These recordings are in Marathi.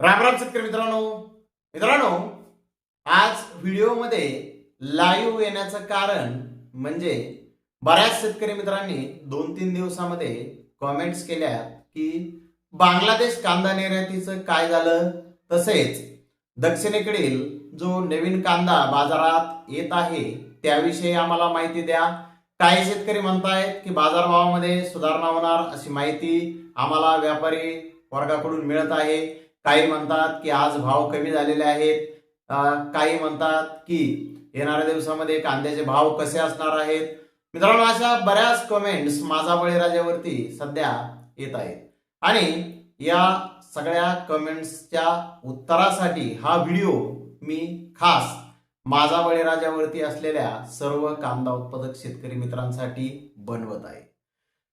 राम राम शेतकरी मित्रांनो. मित्रांनो आज व्हिडिओमध्ये लाईव्ह येण्याचं कारण म्हणजे बऱ्याच शेतकरी मित्रांनी दोन तीन दिवसामध्ये कॉमेंट्स केल्या की बांगलादेश कांदा निर्यातीचं काय झालं? तसेच दक्षिणेकडील जो नवीन कांदा बाजारात येत आहे त्याविषयी आम्हाला माहिती द्या. काही शेतकरी म्हणतायत की बाजारभावामध्ये सुधारणा होणार अशी माहिती आम्हाला व्यापारी वर्गाकडून मिळत आहे. काही म्हणतात की आज भाव कमी झालेले आहेत. काही म्हणतात की येणाऱ्या दिवसामध्ये कांद्याचे भाव कसे असणार आहेत? मित्रांनो अशा बऱ्याच कमेंट्स माझा बळीराजावरती सध्या येत आहेत. आणि या सगळ्या कमेंट्सच्या उत्तरासाठी हा व्हिडिओ मी खास माझा बळीराजावरती असलेल्या सर्व कांदा उत्पादक शेतकरी मित्रांसाठी बनवत आहे.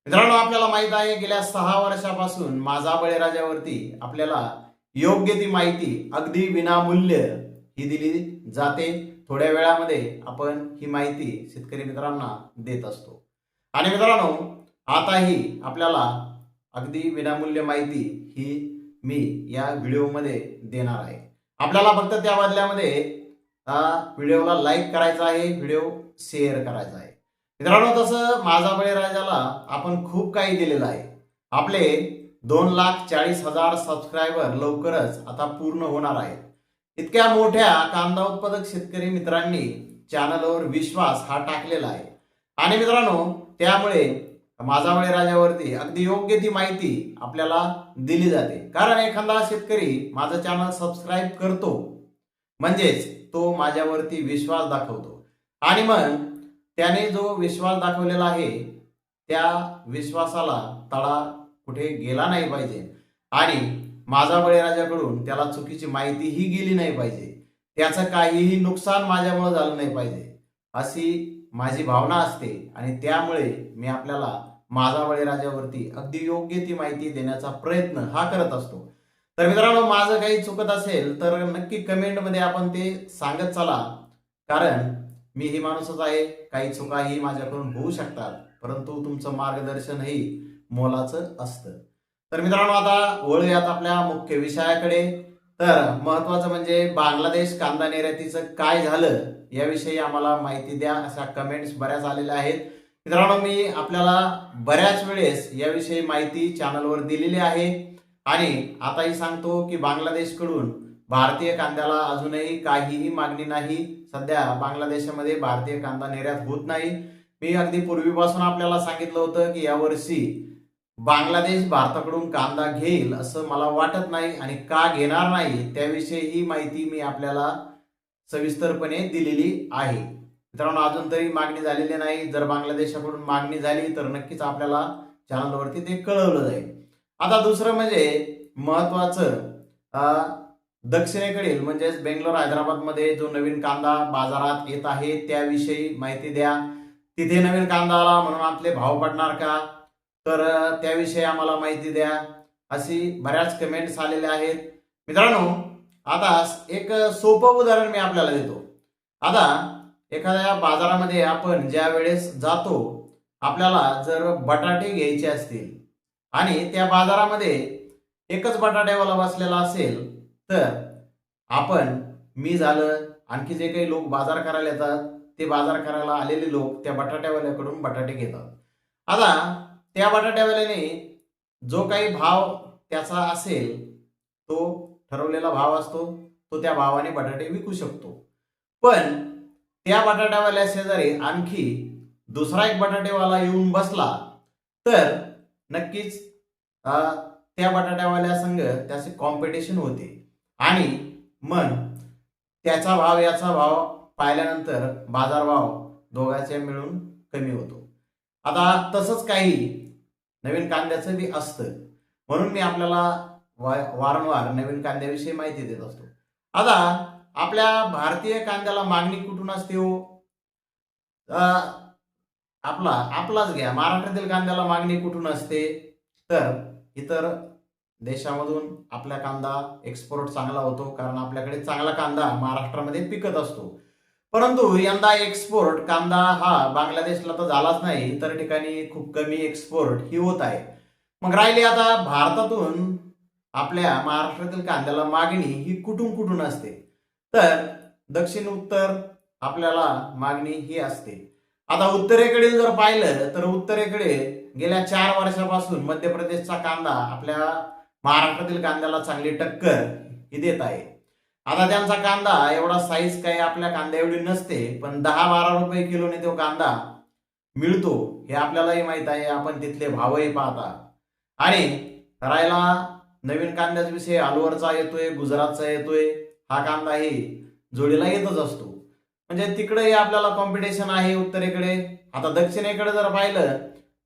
मित्रांनो आपल्याला माहीत आहे गेल्या सहा वर्षापासून माझा बळीराजावरती आपल्याला योग्य ती माहिती अगदी विनामूल्य ही दिली जाते. थोड्या वेळामध्ये आपण ही माहिती शेतकरी मित्रांना देत असतो. आणि मित्रांनो आताही आपल्याला अगदी विनामूल्य माहिती ही मी या व्हिडिओमध्ये देणार आहे. आपल्याला फक्त त्या बदल्यामध्ये व्हिडिओला लाईक करायचा आहे व्हिडिओ शेअर करायचा आहे. मित्रांनो तसं माझा बळीराजाला आपण खूप काही दिलेलं आहे. आपले दोन लाख चाळीस हजार सबस्क्रायबर लवकरच आता पूर्ण होणार आहेत. इतक्या मोठ्या कांदा उत्पादक शेतकरी मित्रांनी चॅनलवर विश्वास हा टाकलेला आहे. आणि मित्रांनो त्यामुळे माझा राजावरती अगदी योग्य ती माहिती आपल्याला दिली जाते. कारण एखादा शेतकरी माझं चॅनल सबस्क्राईब करतो म्हणजेच तो माझ्यावरती विश्वास दाखवतो. आणि मग त्याने जो विश्वास दाखवलेला आहे त्या विश्वासाला तडा कुठे गेला नाही पाहिजे. आणि माझा बळीराजाकडून त्याला चुकीची माहिती ही गेली नाही पाहिजे. त्याचं काहीही नुकसान माझ्यामुळे झालं नाही पाहिजे. अशी माझी भावना असते आणि त्यामुळे मी आपल्याला माझा बळीराजावरती अगदी योग्य ती माहिती देण्याचा प्रयत्न हा करत असतो. तर मित्रांनो माझं काही चुकत असेल तर नक्की कमेंटमध्ये आपण ते सांगत चला. कारण मी ही माणूसच आहे काही चुकाही माझ्याकडून होऊ शकतात. परंतु तुमचं मार्गदर्शनही मोलाचं असतं. तर मित्रांनो आता वळूयात आपल्या मुख्य विषयाकडे. तर महत्वाचं म्हणजे बांगलादेश कांदा निर्यातीचं काय झालं याविषयी आम्हाला माहिती द्या. अशा कमेंट्स बऱ्याच आलेल्या आहेत. मित्रांनो मी आपल्याला बऱ्याच वेळेस याविषयी माहिती चॅनलवर दिलेली आहे. आणि आताही सांगतो की बांगलादेशकडून भारतीय कांद्याला अजूनही काहीही मागणी नाही. सध्या बांगलादेशामध्ये भारतीय कांदा निर्यात होत नाही. मी अगदी पूर्वीपासून आपल्याला सांगितलं होतं की यावर्षी बांगलादेश भारताकडून कांदा घेईल असं मला वाटत नाही आणि का घेणार नाही त्याविषयी ही माहिती मी आपल्याला सविस्तरपणे दिलेली आहे. मित्रांनो अजून तरी मागणी झालेली नाही. जर बांगलादेशाकडून मागणी झाली तर नक्कीच आपल्याला चॅनलवरती ते कळवलं जाईल. आता दुसरं म्हणजे महत्वाचं दक्षिणेकडील म्हणजेच बेंगलोर हैदराबादमध्ये जो नवीन कांदा बाजारात येत आहे त्याविषयी माहिती द्या. तिथे नवीन कांदा आला म्हणून आपले भाव पडणार का? तर त्याविषयी आम्हाला माहिती द्या. अशी बऱ्याच कमेंट्स आलेल्या आहेत. मित्रांनो आता एक सोपं उदाहरण मी आपल्याला देतो. आता एखाद्या बाजारामध्ये आपण ज्या वेळेस जातो आपल्याला जर बटाटे घ्यायचे असतील आणि त्या बाजारामध्ये एकच बटाट्यावाला बसलेला असेल तर आपण मी झालं आणखी जे काही लोक बाजार करायला येतात ते बाजार करायला आलेले लोक त्या बटाट्यावाल्याकडून बटाटे घेतात. आता त्या बटाट्यावाल्याने जो काही भाव त्याचा असेल तो ठरवलेला भाव असतो तो त्या भावाने बटाटे विकू शकतो. पण त्या बटाट्यावाल्या शेजारी आणखी दुसरा एक बटाटेवाला येऊन बसला तर नक्कीच त्या बटाट्यावाल्या संघ त्याचे कॉम्पिटिशन होते. आणि मग त्याचा भाव याचा भाव पाहिल्यानंतर बाजारभाव दोघांचे मिळून कमी होतो. आता तसंच काही नवीन कांद्याचं बी असतं. म्हणून मी आपल्याला वा- वारंवार नवीन कांद्याविषयी माहिती देत असतो. आता आपल्या भारतीय कांद्याला मागणी कुठून असते हो? आपला आपलाच घ्या. महाराष्ट्रातील कांद्याला मागणी कुठून असते? तर इतर देशामधून आपला कांदा एक्सपोर्ट चांगला होतो कारण आपल्याकडे चांगला कांदा महाराष्ट्रामध्ये पिकत असतो. परंतु यंदा एक्सपोर्ट कांदा हा बांगलादेशला तर झालाच नाही इतर ठिकाणी खूप कमी एक्सपोर्ट ही होत आहे. मग राहिली आता भारतातून आपल्या महाराष्ट्रातील कांद्याला मागणी ही कुठून कुठून असते? तर दक्षिण उत्तर आपल्याला मागणी ही असते. आता उत्तरेकडे जर पाहिलं तर उत्तरेकडे गेल्या चार वर्षापासून मध्य प्रदेशचा कांदा आपल्या महाराष्ट्रातील कांद्याला चांगली टक्कर ही देत आहे. आता त्यांचा कांदा एवढा साईज काही आपल्या कांद्या एवढी नसते पण दहा बारा रुपये किलोने तो कांदा मिळतो. हे आपल्यालाही माहीत आहे आपण तिथले भावही पाहता. आणि राहिला नवीन कांद्याचा विषय अलवरचा येतोय गुजरातचा येतोय हा कांदाही जोडीला येतच असतो. म्हणजे तिकडेही आपल्याला कॉम्पिटिशन आहे उत्तरेकडे. आता दक्षिणेकडे जर पाहिलं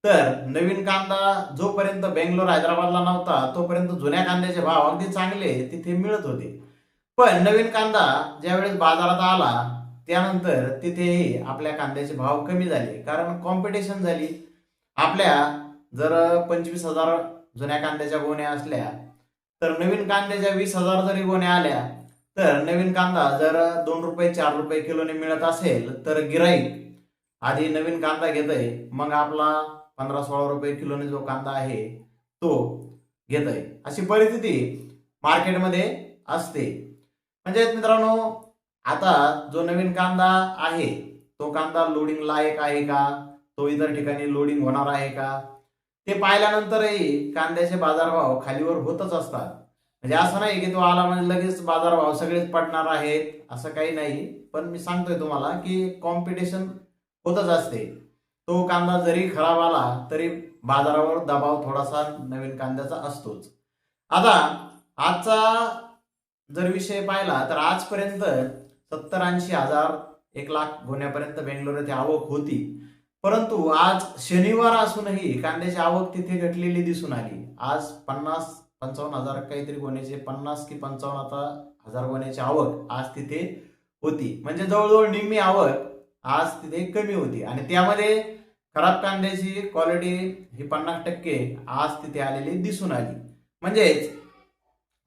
तर नवीन कांदा जोपर्यंत बेंगलोर हैदराबादला नव्हता तोपर्यंत जुन्या कांद्याचे भाव अगदी चांगले तिथे मिळत होते. पण नवीन कांदा ज्यावेळेस बाजारात आला त्यानंतर तिथेही आपल्या कांद्याचे भाव कमी झाले. कारण कॉम्पिटिशन झाली. आपल्या जर पंचवीस हजार जुन्या कांद्याच्या गोण्या असल्या तर नवीन कांद्याच्या वीस हजार जरी गोण्या आल्या तर नवीन कांदा जर दोन रुपये चार रुपये किलोने मिळत असेल तर गिराईक आधी नवीन कांदा घेत आहे मग आपला पंधरा सोळा रुपये किलोने जो कांदा आहे तो घेत आहे अशी परिस्थिती मार्केटमध्ये असते. म्हणजे मित्रांनो आता जो नवीन कांदा आहे तो कांदा लोडिंग लायक आहे का? तो इतर ठिकाणी लोडिंग होणार आहे का? ते पाहिल्यानंतरही कांद्याचे बाजारभाव खालीवर होतच असतात. म्हणजे असं नाही की तो आला म्हणजे लगेच बाजारभाव सगळेच पडणार आहेत असं काही नाही. पण मी सांगतोय तुम्हाला की कॉम्पिटिशन होतच असते. तो कांदा जरी खराब आला तरी बाजारावर दबाव थोडासा नवीन कांद्याचा असतोच. आता आजचा जर विषय पाहिला तर आजपर्यंत सत्तर ऐंशी हजार एक लाख गोण्यापर्यंत बेंगलोर येथे आवक होती. परंतु आज शनिवार असूनही कांद्याची आवक तिथे घटलेली दिसून आली. आज पन्नास पंचावन्न हजार काहीतरी गोण्याचे पन्नास की पंचावन्न आता हजार गोण्याची आवक आज तिथे होती. म्हणजे जवळजवळ निम्मी आवक आज तिथे कमी होती. आणि त्यामध्ये खराब कांद्याची क्वालिटी ही पन्नास टक्के आज तिथे आलेली दिसून आली. म्हणजेच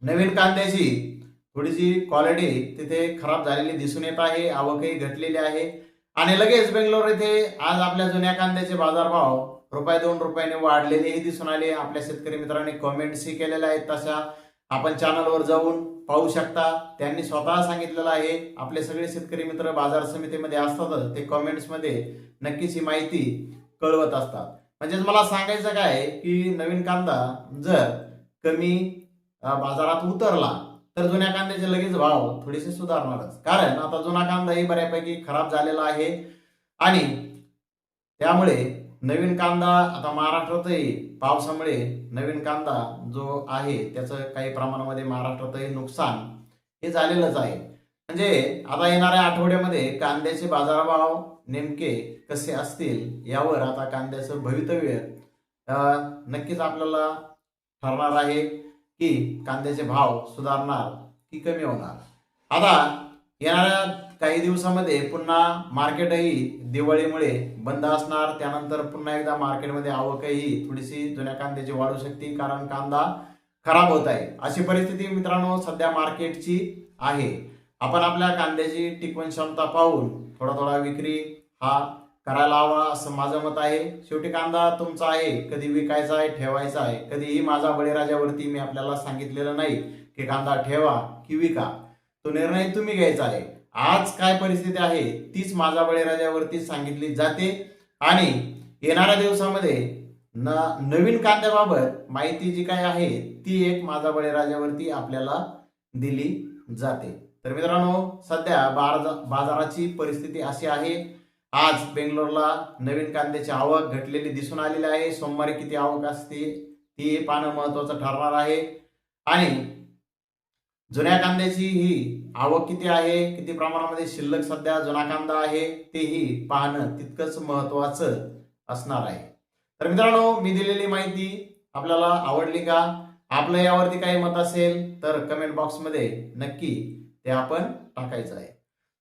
नवीन कांद्याची थोडीशी क्वालिटी तिथे खराब झालेली दिसून येत आहे आवकही घटलेली आहे. आणि लगेच बेंगलोर येथे आज आपल्या जुन्या कांद्याचे बाजारभाव रुपये दोन रुपयाने वाढलेलेही दिसून आले. आपल्या शेतकरी मित्रांनी कॉमेंट्सही केलेल्या आहेत तशा. आपण चॅनलवर जाऊन पाहू शकता. त्यांनी स्वतः सांगितलेलं आहे. आपले सगळे शेतकरी मित्र बाजार समितीमध्ये असतातच ते कॉमेंट्समध्ये नक्कीच ही माहिती कळवत असतात. म्हणजेच मला सांगायचं काय की नवीन कांदा जर कमी बाजारात उतरला तर जुन्या कांद्याचे लगेच भाव थोडेसे सुधारणारच. कारण आता जुना कांदाही बऱ्यापैकी खराब झालेला आहे आणि त्यामुळे नवीन कांदा आता महाराष्ट्रातही पावसामुळे नवीन कांदा जो आहे त्याचं काही प्रमाणामध्ये महाराष्ट्रातही नुकसान हे झालेलंच आहे. म्हणजे आता येणाऱ्या आठवड्यामध्ये कांद्याचे बाजारभाव नेमके कसे असतील यावर आता कांद्याचं भवितव्य नक्कीच आपल्याला ठरणार आहे. की कांद्याचे भाव सुधारणार की कमी होणार? आता येणाऱ्या काही दिवसामध्ये पुन्हा मार्केटही दिवाळीमुळे बंद असणार. त्यानंतर पुन्हा एकदा मार्केटमध्ये आवकही थोडीशी जुन्या कांद्याची वाढू शकते कारण कांदा खराब होत आहे. अशी परिस्थिती मित्रांनो सध्या मार्केटची आहे. आपण आपल्या कांद्याची टिकवण क्षमता पाहून थोडा थोडा विक्री हा करायला हवा असं माझं मत आहे. शेवटी कांदा तुमचा आहे. कधी विकायचा आहे ठेवायचा आहे. कधीही माझा बळीराजावरती मी आपल्याला सांगितलेलं नाही की कांदा ठेवा की विका. तो निर्णय तुम्ही घ्यायचा आहे. आज काय परिस्थिती आहे तीच माझा बळीराजावरती सांगितली जाते. आणि येणाऱ्या दिवसामध्ये न नवीन कांद्याबाबत माहिती जी काय आहे ती एक माझा बळीराजावरती आपल्याला दिली जाते. तर मित्रांनो सध्या बाजार बाजाराची परिस्थिती अशी आहे आज बेंगलोरला नवीन कांद्याची आवक घटलेली दिसून आलेली आहे. सोमवारी किती आवक असते ती पाहणं महत्वाचं ठरणार आहे. आणि जुन्या कांद्याची ही आवक किती आहे? किती प्रमाणामध्ये शिल्लक सध्या जुना कांदा आहे? तेही पाहणं तितकंच महत्वाचं असणार आहे. तर मित्रांनो मी दिलेली माहिती आपल्याला आवडली का? आपलं यावरती काही मत असेल तर कमेंट बॉक्समध्ये नक्की ते आपण टाकायचं आहे.